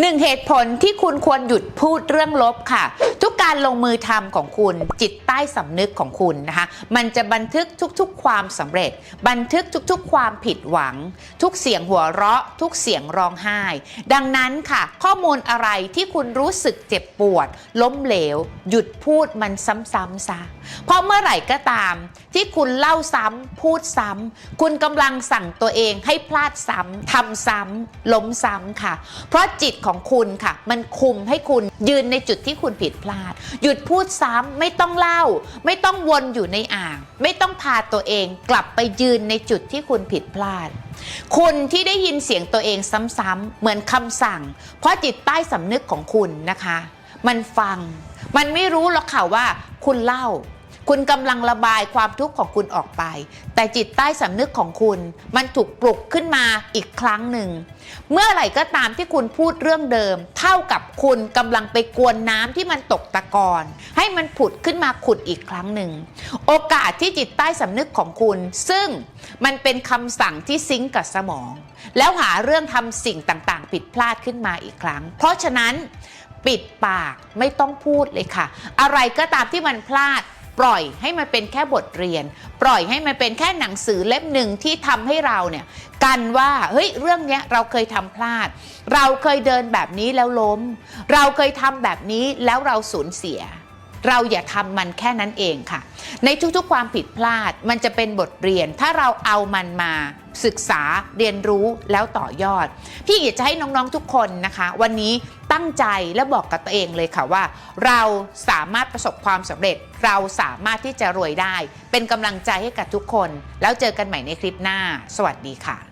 หนึ่งเหตุผลที่คุณควรหยุดพูดเรื่องลบค่ะทุกการลงมือทำของคุณ จิตใต้สำนึกของคุณนะคะ มันจะบันทึกทุกๆ ความสำเร็จ บันทึกทุกๆ ความผิดหวัง ทุกเสียงหัวเราะ ทุกเสียงร้องไห้ ดังนั้นค่ะ ข้อมูลอะไรที่คุณรู้สึกเจ็บปวด ล้มเหลว หยุดพูดมันซ้ำๆซะเพราะเมื่อไหร่ก็ตาม ที่คุณเล่าซ้ำพูดซ้ำคุณกำลังสั่งตัวเองให้พลาดซ้ำทำซ้ำล้มซ้ำค่ะ เพราะจิตของคุณค่ะ มันคุมให้คุณยืนในจุดที่คุณผิดพลาดหยุดพูดซ้ำไม่ต้องเล่า ไม่ต้องวนอยู่ในอ่าง ไม่ต้องพาตัวเองกลับไปยืนในจุดที่คุณผิดพลาด คุณที่ได้ยินเสียงตัวเองซ้ำๆเหมือนคำสั่ง เพราะจิตใต้สำนึกของคุณนะคะ มันฟัง มันไม่รู้หรอกค่ะว่าคุณเล่า คุณกำลังระบายความทุกข์ของคุณออกไป แต่จิตใต้สำนึกของคุณ มันถูกปลุกขึ้นมาอีกครั้งหนึ่ง เมื่อไหร่ก็ตามที่คุณพูดเรื่องเดิม เท่ากับคุณกำลังไปกวนน้ำที่มันตกตะกอนให้มันผุดขึ้นมาขุดอีกครั้งหนึ่ง โอกาสที่จิตใต้สำนึกของคุณ ซึ่งมันเป็นคำสั่งที่ซิงก์กับสมอง แล้วหาเรื่องทำสิ่งต่างๆ ผิดพลาดขึ้นมาอีกครั้ง เพราะฉะนั้นปิดปากไม่ต้องพูดเลยค่ะ อะไรก็ตามที่มันพลาด ปล่อยให้มันเป็นแค่บทเรียน ปล่อยให้มันเป็นแค่หนังสือเล่มหนึ่งที่ทำให้เราเนี่ยกันว่าเฮ้ยเรื่องเนี้ยเราเคยทำพลาด เราเคยเดินแบบนี้แล้วล้ม เราเคยทำแบบนี้แล้วเราสูญเสีย เราอย่าทำมันแค่นั้นเองค่ะ ในทุกๆความผิดพลาดมันจะเป็นบทเรียนถ้าเราเอามันมาศึกษาเรียนรู้แล้วต่อยอด พี่อยากจะให้น้องๆทุกคนนะคะ วันนี้ ตั้งใจและบอกกับตัวเองเลยค่ะว่า เราสามารถประสบความสำเร็จ เราสามารถที่จะรวยได้ เป็นกำลังใจให้กับทุกคน แล้วเจอกันใหม่ในคลิปหน้า สวัสดีค่ะ